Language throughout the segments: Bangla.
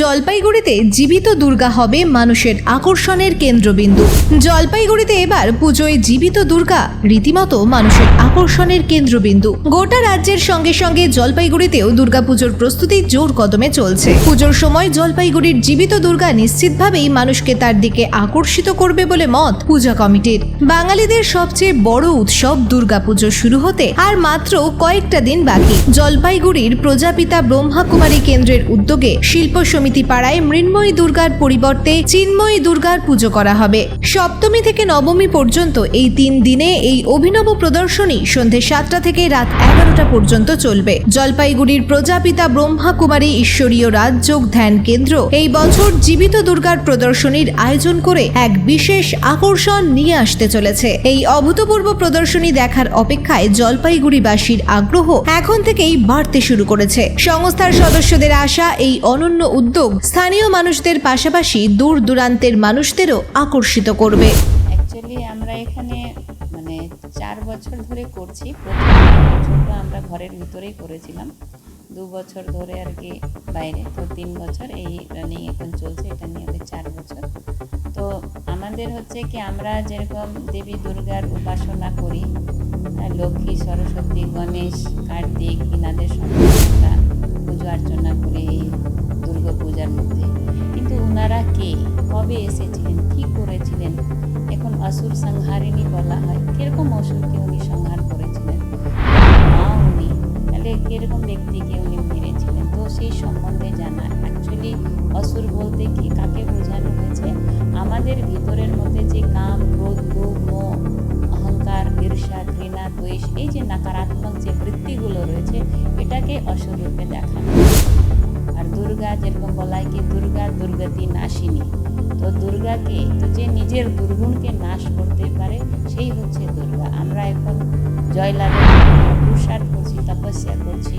জলপাইগুড়িতে জীবিত দুর্গা হবে মানুষের আকর্ষণের কেন্দ্রবিন্দু। জলপাইগুড়িতে এবার পুজোয় জীবিত দুর্গা রীতিমতো মানুষের আকর্ষণের কেন্দ্রবিন্দু। গোটা রাজ্যের সঙ্গে সঙ্গে জলপাইগুড়িতেও দুর্গাপুজোর প্রস্তুতি জোর কদমে চলছে। পুজোর সময় জলপাইগুড়ির জীবিত দুর্গা নিশ্চিতভাবেই মানুষকে তার দিকে আকর্ষিত করবে বলে মত পূজা কমিটির। বাঙালিদের সবচেয়ে বড় উৎসব দুর্গাপুজো শুরু হতে আর মাত্র কয়েকটা দিন বাকি। জলপাইগুড়ির প্রজাপিতা ব্রহ্মাকুমারী কেন্দ্রের উদ্যোগে শিল্প সমিতি পাড়ায় মৃন্ময়ী দুর্গার পরিবর্তে চিন্ময়ী দুর্গার পুজো করা হবে। সপ্তমী থেকে নবমী পর্যন্ত এই তিন দিনে এই অভিনব প্রদর্শনী সন্ধে সাতটা থেকে রাত এগারোটা পর্যন্ত চলবে। জলপাইগুড়ির প্রজাপিতা ব্রহ্মাকুমারী ঈশ্বরীয় রাজযোগ ধ্যান কেন্দ্র এই বছর জীবিত দুর্গার প্রদর্শনীর আয়োজন করে এক বিশেষ আকর্ষণ নিয়ে আসতে চলেছে। এই অভূতপূর্ব প্রদর্শনী দেখার অপেক্ষায় জলপাইগুড়িবাসীর আগ্রহ এখন থেকেই বাড়তে শুরু করেছে। সংস্থার সদস্যদের আশা, এই অনন্য উদ্যোগ স্থানীয় মানুষদের পাশাপাশি দূর দূরান্তের মানুষদেরও আকর্ষিত করবে। অ্যাকচুয়ালি আমরা এখানে মানে চার বছর ধরে করছি। প্রথম আমরা ঘরের ভিতরেই করেছিলাম। দু বছর ধরে আর কি বাইরে। তো তিন বছর এই রানিং এখন চলছে, এটা নিয়ে চার বছর। তো আমাদের হচ্ছে কি, আমরা যেরকম দেবী দুর্গার উপাসনা করি লক্ষ্মী, সরস্বতী, গণেশ, কার্তিক, ইনাদের সঙ্গে আমরা পুজো অর্চনা করি এই দুর্গা মধ্যে কিন্তু ওনারা কে? কবে এসেছিলেন? কি করেছিলেন? এখন অসুর সংহারিণী বলা হয়। কীরকম অসুরকে উনি সংহার করেছিলেন? মা উনি। তাহলে কীরকম ব্যক্তিকে উনি মেরেছিলেন? তো সেই সম্বন্ধে জানা। অ্যাকচুয়ালি অসুর বলতে কি কাকে বোঝানো হয়েছে? আমাদের ভিতরের মধ্যে যে কাম, ক্রোধ, লোভ, মোহ, অহংকার, ঈর্ষা, ঘৃণা, দ্বেষ, এই যে নাকারাত্মক যে বৃত্তিগুলো রয়েছে, এটাকে অসুর রূপে দেখানো কি দুর্গা দুর্গতি নাশিনী। তো দুর্গাকে, তো যে নিজের দুর্গুণকে নাশ করতে পারে, সেই হচ্ছে দুর্গা। আমরা এখন জয়লাভের পুরুষার্থ করছি, তপস্যা করছি।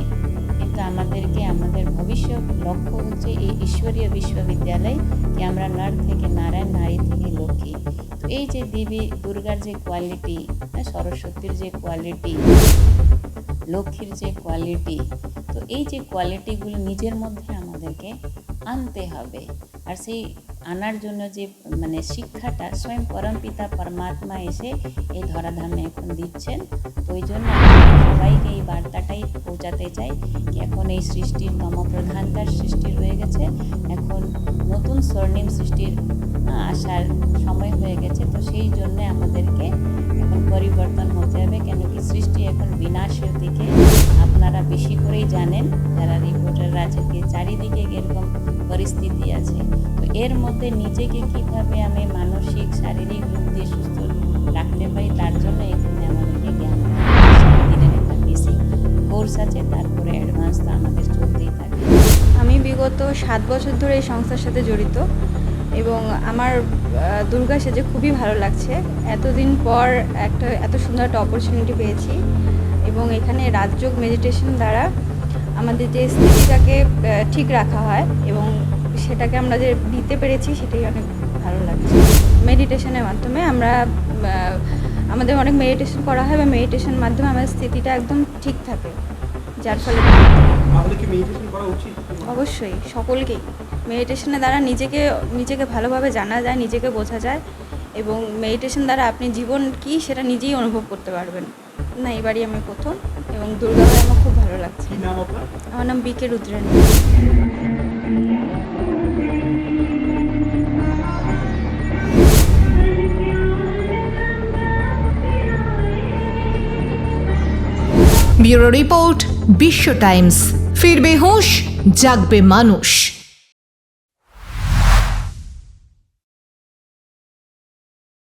কিন্তু আমাদেরকে, আমাদের ভবিষ্যৎ লক্ষ্য হচ্ছে এই ঈশ্বরীয় বিশ্ববিদ্যালয় কি আমরা নর থেকে নারায়ণ, নারী থেকে লক্ষ্মী। তো এই যে দেবী, দুর্গার যে কোয়ালিটি সরস্বতীর যে কোয়ালিটি লক্ষ্মীর যে কোয়ালিটি তো এই যে কোয়ালিটিগুলো নিজের মধ্যে আমাদেরকে আনতে হবে। আর সেই আনার জন্য যে মানে শিক্ষাটা স্বয়ং পরমপিতা পরমাত্মা এসে এই ধরাধামে এখন দিচ্ছেন ওই জন্য সবাইকে পৌঁছাতে চাই। এখন এই সৃষ্টির মমপ্রধানতার সৃষ্টি রয়ে গেছে। এখন নতুন স্বর্ণিম সৃষ্টির আসার সময় হয়ে গেছে। তো সেই জন্য আমাদেরকে এখন পরিবর্তন হতে হবে। কেন কি সৃষ্টি এখন বিনাশের দিকে। আপনারা বেশি করেই জানেন যারা রিপোর্টাররা আছে চারিদিকে এরকম পরিস্থিতি আছে। তো এর মধ্যে নিজেকে কীভাবে আমি মানসিক, শারীরিক রূপ দিয়ে সুস্থ রাখতে পারি তার কোর্স আছে তারপরে অ্যাডভান্স তো আমাদের চলতেই থাকে। আমি বিগত সাত বছর ধরে এই সংস্থার সাথে জড়িত এবং আমার দুর্গা সেজে খুবই ভালো লাগছে। এতদিন পর একটা, এত সুন্দর একটা অপরচুনিটি পেয়েছি এবং এখানে রাজযোগ মেডিটেশন দ্বারা আমাদের যে স্থিতিটাকে ঠিক রাখা হয় এবং সেটাকে আমরা যে দিতে পেরেছি সেটাই অনেক ভালো লাগছে। মেডিটেশনের মাধ্যমে আমরা আমাদের অনেক মেডিটেশন করা হয় বা মেডিটেশন মাধ্যমে আমাদের স্থিতিটা একদম ঠিক থাকে। যার ফলে আমাদের কি মেডিটেশন করা উচিত? অবশ্যই সকলকেই। মেডিটেশনের দ্বারা নিজেকে নিজেকে ভালোভাবে জানা যায় নিজেকে বোঝা যায় এবং মেডিটেশন দ্বারা আপনি জীবন কি সেটা নিজেই অনুভব করতে পারবেন। না এবারই আমি প্রথম এবং দুর্গা হয়ে আমার খুব ভালো লাগছে। আমার নাম BK Rudren bureau report Bishwa Times. ফিরবে হুঁশ জাগবে মানুষ।